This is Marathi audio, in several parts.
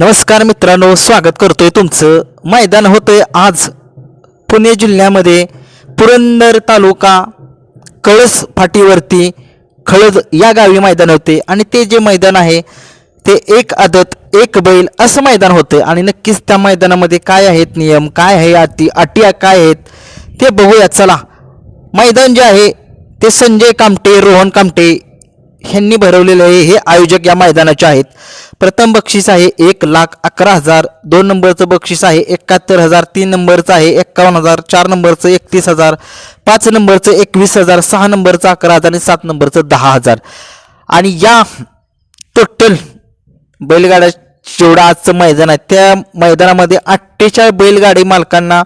नमस्कार मित्रांनो स्वागत करतोय तुमचं. मैदान होतंय आज पुणे जिल्ह्यामध्ये पुरंदर तालुका कळस फाटीवरती खळद या गावी मैदान होते आणि ते जे मैदान आहे ते एक आदत एक बैल असं मैदान होतं आणि नक्कीच त्या मैदानामध्ये काय आहेत नियम काय आहे अटी अटी काय आहेत ते बघूया. चला मैदान जे आहे ते संजय कामटे रोहन कामटे ह्यांनी भरवलेले आहे हे आयोजक या मैदानाचे आहेत. प्रथम बक्षीस आहे एक लाख अकरा हजार दोन नंबरचं बक्षीस आहे एकाहत्तर हजार तीन नंबरचं आहे एक्कावन्न हजार चार नंबरचं एकतीस हजार पाच नंबरचं एकवीस हजार सहा नंबरचं अकरा हजार आणि सात नंबरचं दहा हजार. आणि या टोटल बैलगाड्या जेवढं आजचं मैदान आहे त्या मैदानामध्ये अठ्ठेचाळीस बैलगाडी मालकांना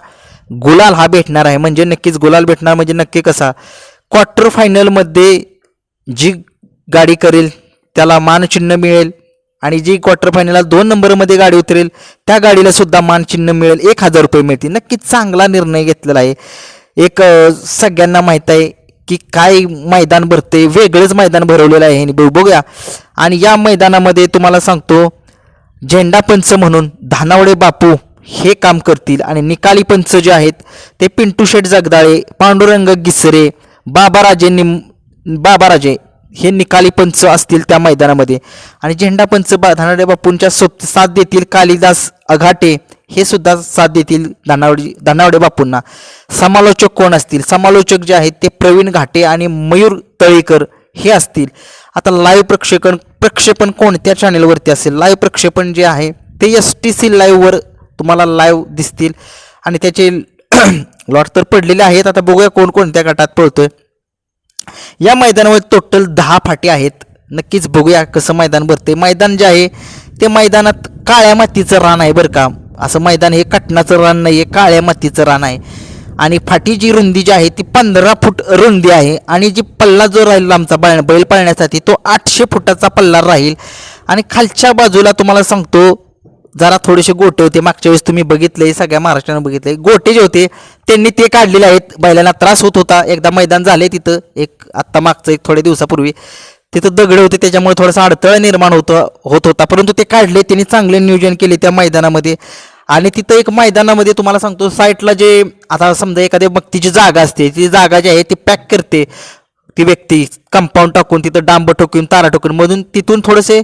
गुलाल हा भेटणार आहे. म्हणजे नक्कीच गुलाल भेटणार म्हणजे नक्की कसा? क्वार्टर फायनलमध्ये जी गाडी करेल त्याला मानचिन्ह मिळेल आणि जी क्वार्टर फायनलला दोन नंबरमध्ये गाडी उतरेल त्या गाडीला सुद्धा मानचिन्ह मिळेल. एक हजार रुपये मिळतील. नक्कीच चांगला निर्णय घेतलेला आहे. एक सगळ्यांना माहीत आहे की काय मैदान भरते वेगळंच मैदान भरवलेलं आहे. बघूया. आणि या मैदानामध्ये तुम्हाला सांगतो झेंडा पंच म्हणून धानावडे बापू हे काम करतील. आणि निकाली पंच जे आहेत ते पिंटू शेठ जगदाळे पांडुरंग गिसरे बाबाराजे निम बाबाराजे हे निकाली पंच असतील त्या मैदानामध्ये. आणि झेंडा पंच बा धानावडे बापूंच्या सोबत साथ देतील कालिदास अघाटे हे सुद्धा साथ देतील धानावडी धानावडे बापूंना. समालोचक कोण असतील? समालोचक जे आहेत ते प्रवीण घाटे आणि मयूर तळेकर हे असतील. आता लाईव्ह प्रक्षेपण प्रक्षेपण कोणत्या चॅनेलवरती असेल? लाईव्ह प्रक्षेपण जे आहे ते एस टी सी लाईव्हवर तुम्हाला लाईव्ह दिसतील. आणि त्याचे लॉट तर पडलेले आहेत. आता बघूया कोण कोणत्या गटात पळतोय. या मैदानावर टोटल दहा फाटे आहेत. नक्कीच बघूया कसं मैदान भरते. मैदान जे आहे ते मैदानात काळ्या मातीचं रान आहे बरं का. असं मैदान हे कटणाचं रान नाही आहे काळ्या मातीचं रान आहे. आणि फाटी जी रुंदी जी आहे ती पंधरा फूट रुंदी आहे. आणि जी पल्ला जो राहील आमचा बैल बैल पाळण्यासाठी तो आठशे फुटाचा पल्ला राहील. आणि खालच्या बाजूला तुम्हाला सांगतो जरा थोडेसे गोटे होते. मागच्या वेळेस तुम्ही बघितले सगळ्या महाराष्ट्रानं बघितले. गोटे जे होते त्यांनी ते काढलेले आहेत. बैलांना त्रास होत होता. एकदा मैदान झाले तिथं. एक आत्ता मागचं एक थोड्या दिवसापूर्वी. तिथं दगड होते त्याच्यामुळे थोडासा अडथळा निर्माण होतं होत होता. परंतु ते काढले त्यांनी चांगले नियोजन केले त्या मैदानामध्ये. आणि तिथं एक मैदानामध्ये तुम्हाला सांगतो साईटला जे आता समजा एखाद्या व्यक्तीची जागा असते ती जागा जी आहे ती पॅक करते. ती व्यक्ती कंपाऊंड टाकून तिथं डांब ठोकून तारा ठोकून मधून तिथून थोडेसे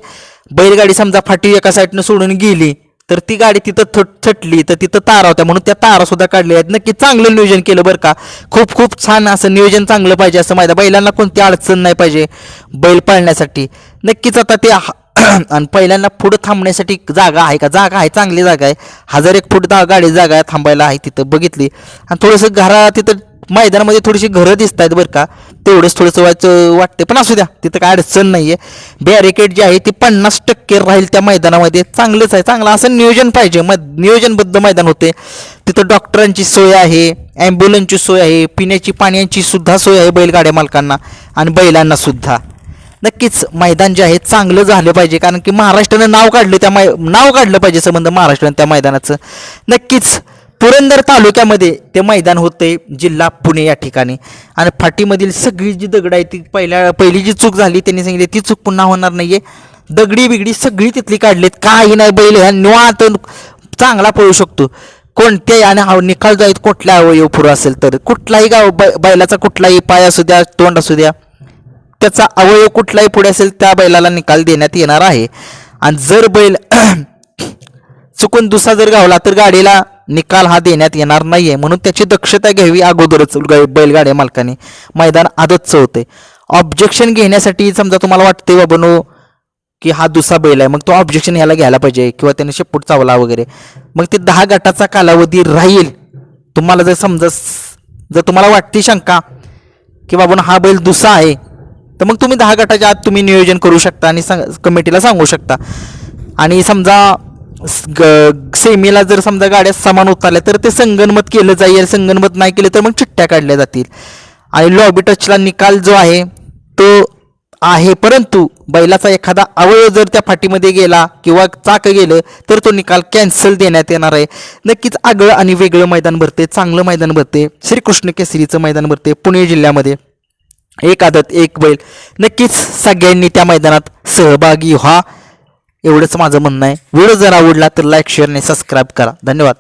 बैलगाडी समजा फाटी एका साईडनं सोडून गेली तर ती गाडी तिथं थट थटली तर तिथं तारा होत्या. म्हणून त्या तारा सुद्धा काढल्या आहेत. नक्की चांगलं नियोजन केलं बरं का. खूप खूप छान असं नियोजन चांगलं पाहिजे असं माहिती आहे. बैलांना कोणती अडचण नाही पाहिजे बैल पाळण्यासाठी. नक्कीच आता ते हा- आणि पहिल्यांदा पुढं थांबण्यासाठी जागा आहे का? जागा आहे चांगली जागा आहे. हजार एक फूट दहा गाडी जागा आहे थांबायला आहे तिथं बघितली. आणि थोडंसं घरा तिथं मैदानामध्ये थोडीशी घरं दिसत आहेत बरं का. तेवढंच थोडंसं व्हायचं वाटते पण असू द्या तिथं काय अडचण नाही आहे बॅरिकेड जी आहे ती पन्नास टक्के राहील त्या मैदानामध्ये. चांगलंच आहे. चांगलं असं नियोजन पाहिजे. मग नियोजनबद्ध मैदान होते. तिथं डॉक्टरांची सोय आहे ॲम्ब्युलन्सची सोय आहे पिण्याची पाण्याची सुद्धा सोय आहे बैलगाड्या मालकांना आणि बैलांना सुद्धा. नक्कीच मैदान जे आहे चांगलं झालं पाहिजे. कारण की महाराष्ट्रानं नाव काढलं त्या मै नाव काढलं पाहिजे संबंध महाराष्ट्रानं त्या मैदानाचं. नक्कीच पुरंदर तालुक्यामध्ये ते मैदान होते जिल्हा पुणे या ठिकाणी. आणि फाटीमधील सगळी जी दगड आहे ती पहिल्या पहिली जी चूक झाली त्यांनी सांगितली ती चूक पुन्हा होणार नाहीये. दगडी बिगडी सगळी तिथली काढलीत. काही नाही बैल ह्या निवांत चांगला पळू शकतो. कोणत्याही आणि हा निकाल जाईल कुठल्या अवयव पुरं असेल तर. कुठलाही गाव बैलाचा कुठलाही पाय असू द्या तोंड असू द्या त्याचा अवयव कुठलाही पुढे असेल त्या बैलाला निकाल देण्यात येणार आहे. आणि जर बैल चुकून दुसरा जर गावला तर गाडीला निकाल हा देण्यात येणार नाहीये. म्हणून त्याची दक्षता घ्यावी अगोदरच बैलगाड्या मालकाने. मैदान आदतचं होते. ऑब्जेक्शन घेण्यासाठी समजा तुम्हाला वाटते बाबनो की हा दुसरा बैल आहे. मग तो ऑब्जेक्शन ह्याला घ्यायला पाहिजे किंवा त्याने शेपूट चावला वगैरे. मग ते दहा गटाचा कालावधी राहील. तुम्हाला जर समजा जर तुम्हाला वाटते शंका की बाबा हा बैल दुसरा आहे तर मग तुम्ही दहा गटाच्या आत तुम्ही नियोजन करू शकता आणि सांग कमिटीला सांगू शकता. आणि समजा सेमीला जर समजा गाड्या समान उतरल्या तर ते संगनमत केलं जाईल संगनमत नाही केलं तर मग चिठ्ठ्या काढल्या जातील. आणि लॉबी टचला निकाल जो आहे तो आहे. परंतु बैलाचा एखादा अवयव जर त्या फाटीमध्ये गेला किंवा चाक गेलं तर तो निकाल कॅन्सल देण्यात येणार आहे. नक्कीच आगळं आणि वेगळं मैदान भरते चांगलं मैदान भरते. श्रीकृष्ण केसरीचं मैदान भरते पुणे जिल्ह्यामध्ये. एक आदत एक बैल. नक्कीच सगळ्यांनी त्या मैदानात सहभागी व्हा. एवढंच माझं म्हणणं आहे. व्हिडिओ जर आवडला तर लाईक शेअर आणि सबस्क्राईब करा. धन्यवाद.